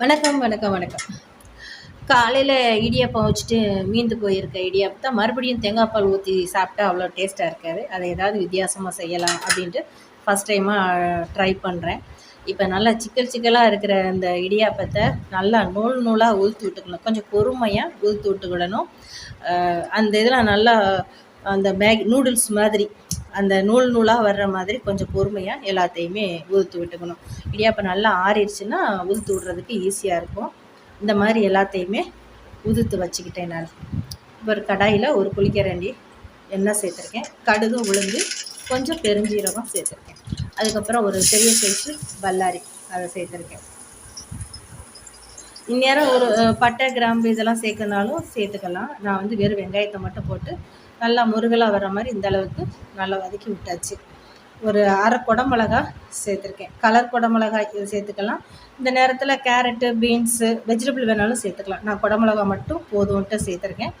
வணக்கம் வணக்கம் வணக்கம். காலையில் இடியாப்பம் வச்சுட்டு மீந்து போயிருக்க இடியாப்பத்தை மறுபடியும் தேங்காய் பால் ஊற்றி சாப்பிட்டா அவ்வளோ டேஸ்ட்டாக இருக்காது. அதை ஏதாவது வித்தியாசமாக செய்யலாம் அப்படின்ட்டு ஃபஸ்ட் டைமாக ட்ரை பண்ணுறேன் இப்போ நல்லா சிக்கல் சிக்கலாக இருக்கிற இந்த இடியாப்பத்தை நல்லா நூல் நூலாக உளுத்து விட்டுக்கணும். கொஞ்சம் பொறுமையாக உளுத்து விட்டுக்கிடணும். அந்த இதில் நல்லா அந்த மேகி நூடுல்ஸ் மாதிரி அந்த நூல் நூலாக வர்ற மாதிரி கொஞ்சம் பொறுமையாக எல்லாத்தையுமே உதுத்து விட்டுக்கணும். இடியாப்பம் நல்லா ஆறிடுச்சுன்னா உதுத்து விட்றதுக்கு ஈஸியாக இருக்கும். இந்த மாதிரி எல்லாத்தையுமே உதுத்து வச்சுக்கிட்டேன் நான். இப்போ ஒரு கடாயில் ஒரு புளிக்கரண்டி எண்ணெய் சேர்த்துருக்கேன். கடுகு உளுந்து கொஞ்சம் பெருஞ்சீரகம் சேர்த்துருக்கேன். அதுக்கப்புறம் ஒரு பெரிய சைஸு பல்லாரி அதை சேர்த்துருக்கேன். இந்நேரம் ஒரு பட்டை கிராம்பு இதெல்லாம் சேர்க்கனாலும் சேர்த்துக்கலாம். நான் வந்து வெறும் வெங்காயத்தை மட்டும் போட்டு நல்லா முருகலாக வர மாதிரி இந்த அளவுக்கு நல்லா வதக்கி விட்டாச்சு. ஒரு அரை குடமிளகா சேர்த்துருக்கேன். கலர் குடமிளகாய் இது சேர்த்துக்கலாம். இந்த நேரத்தில் கேரட்டு பீன்ஸு வெஜிடபிள் வேணாலும் சேர்த்துக்கலாம். நான் குடமிளகா மட்டும் போதும்ன்ட்டு சேர்த்துருக்கேன்.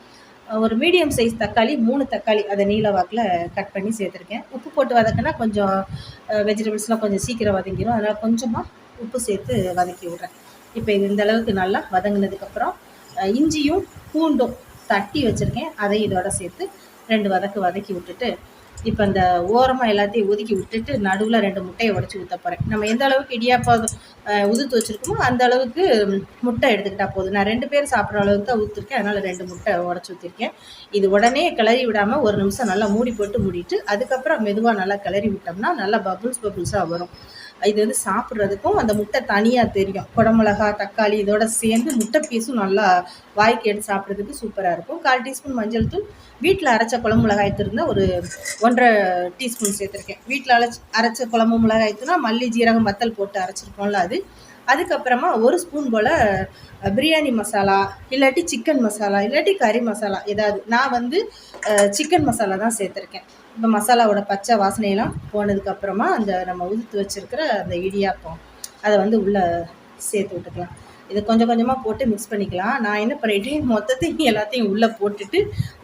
ஒரு மீடியம் சைஸ் தக்காளி மூணு தக்காளி அதை நீல வாக்கில் கட் பண்ணி சேர்த்துருக்கேன். உப்பு போட்டு வதக்கினா கொஞ்சம் வெஜிடபிள்ஸ்லாம் கொஞ்சம் சீக்கிரம் வதங்கிடும் அதனால் கொஞ்சமாக உப்பு சேர்த்து வதக்கி விட்றேன். இப்போ இது இந்த அளவுக்கு நல்லா வதங்கினதுக்கப்புறம் இஞ்சியும் பூண்டும் தட்டி வச்சுருக்கேன். அதை இதோட சேர்த்து ரெண்டு வதக்கு வதக்கி விட்டுட்டு இப்போ இந்த ஓரமாக எல்லாத்தையும் ஒதுக்கி விட்டுட்டு நடுவில் ரெண்டு முட்டையை உடச்சி ஊற்ற போகிறேன் நம்ம எந்த அளவுக்கு இடியாப்பம் உதுத்து வச்சுருக்கோமோ அந்த அளவுக்கு முட்டை எடுத்துக்கிட்டால் போதும். நான் ரெண்டு பேர் சாப்பிட்ற அளவுக்கு தான் ஊற்றிருக்கேன் அதனால் ரெண்டு முட்டை உடச்சி ஊற்றிருக்கேன் இது உடனே கிளறி விடாமல் ஒரு நிமிஷம் நல்லா மூடி போட்டு மூடிட்டு அதுக்கப்புறம் மெதுவாக நல்லா கிளறி விட்டோம்னா நல்லா பபுள்ஸ் பபுள்ஸாக வரும். இது வந்து சாப்பிட்றதுக்கும் அந்த முட்டை தனியாக தெரியும். குடமிளகா தக்காளி இதோட சேர்ந்து முட்டை பீஸும் நல்லா வாய்க்கு எடுத்து சாப்பிட்றதுக்கு சூப்பராக இருக்கும். கால் டீஸ்பூன் மஞ்சள் தூள். வீட்டில் அரைச்ச குழம்பு மிளகாய் இருந்தால் ஒரு ஒன்றரை டீஸ்பூன் சேர்த்துருக்கேன். வீட்டில் அரைச்ச அரைச்ச குழம்பு மிளகாய் தூள்னா மல்லி ஜீரகம் வத்தல் போட்டு அரைச்சிருக்கோம்ல அது. அதுக்கப்புறமா ஒரு ஸ்பூன் போல் பிரியாணி மசாலா இல்லாட்டி சிக்கன் மசாலா இல்லாட்டி கறி மசாலா ஏதாவது. நான் வந்து சிக்கன் மசாலா தான் சேர்த்துருக்கேன். இப்போ மசாலாவோட பச்சை வாசனையெல்லாம் போனதுக்கப்புறமா அந்த நம்ம உதுத்து வச்சுருக்கிற அந்த இடியாப்பம் அதை வந்து உள்ளே சேர்த்து விட்டுக்கலாம். இதை கொஞ்சம் கொஞ்சமாக போட்டு மிக்ஸ் பண்ணிக்கலாம். நான் என்ன பண்ணிட்டேன் மொத்தத்தையும் எல்லாத்தையும் உள்ளே போட்டுட்டு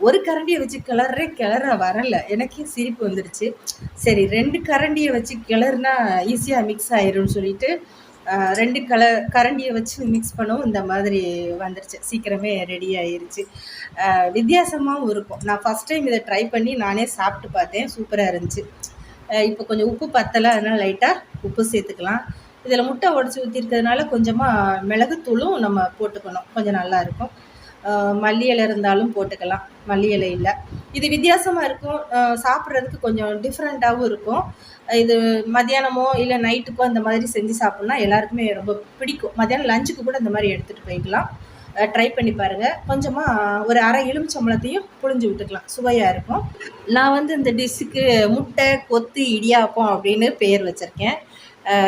ஒரு கரண்டியை வச்சு கிளறே கிளற வரல. எனக்கே சிரிப்பு வந்துடுச்சு. சரி ரெண்டு கரண்டியை வச்சு கிளறுனா ஈஸியாக மிக்ஸ் ஆயிரும்னு சொல்லிட்டு ரெண்டு கலர் கரண்டியை வச்சு மிக்ஸ் பண்ணவும் இந்த மாதிரி வந்துருச்சு. சீக்கிரமே ரெடி ஆயிருச்சு. வித்தியாசமாகவும் இருக்கும். நான் ஃபஸ்ட் டைம் இதை ட்ரை பண்ணி நானே சாப்பிட்டு பார்த்தேன். சூப்பராக இருந்துச்சு. இப்போ கொஞ்சம் உப்பு பத்தலை அதனால் லைட்டாக உப்பு சேர்த்துக்கலாம். இதில் முட்டை உடச்சி ஊற்றிருக்கிறதுனால கொஞ்சமாக மிளகுத்தூளும் நம்ம போட்டுக்கணும். கொஞ்சம் நல்லா இருக்கும். மல்லி இலை இருந்தாலும் போட்டுக்கலாம். மல்லி இலை இல்லை. இது வித்தியாசமாக இருக்கும். சாப்பிட்றதுக்கு கொஞ்சம் டிஃப்ரெண்ட்டாகவும் இருக்கும். இது மத்தியானமோ இல்லை நைட்டுக்கோ அந்த மாதிரி செஞ்சு சாப்பிட்னா எல்லாருக்குமே ரொம்ப பிடிக்கும். மத்தியானம் லஞ்சுக்கு கூட இந்த மாதிரி எடுத்துகிட்டு போய்க்கலாம். ட்ரை பண்ணி பாருங்கள் கொஞ்சமாக ஒரு அரை எலுமிச்சம்பழத்தையும் புழிஞ்சு விட்டுக்கலாம். சுவையாக இருக்கும். நான் வந்து இந்த டிஷ்ஷுக்கு முட்டை கொத்து இடியாப்பம் அப்படின்னு பேர் வச்சுருக்கேன்.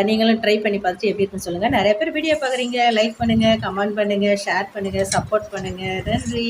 நீங்களும் ட்ரை பண்ணி பார்த்துட்டு எப்படி இருக்குன்னு சொல்லுங்கள் நிறைய பேர் வீடியோ பார்க்குறீங்க. லைக் பண்ணுங்கள் கமெண்ட் பண்ணுங்கள் ஷேர் பண்ணுங்கள் சப்போர்ட் பண்ணுங்கள் நன்றி.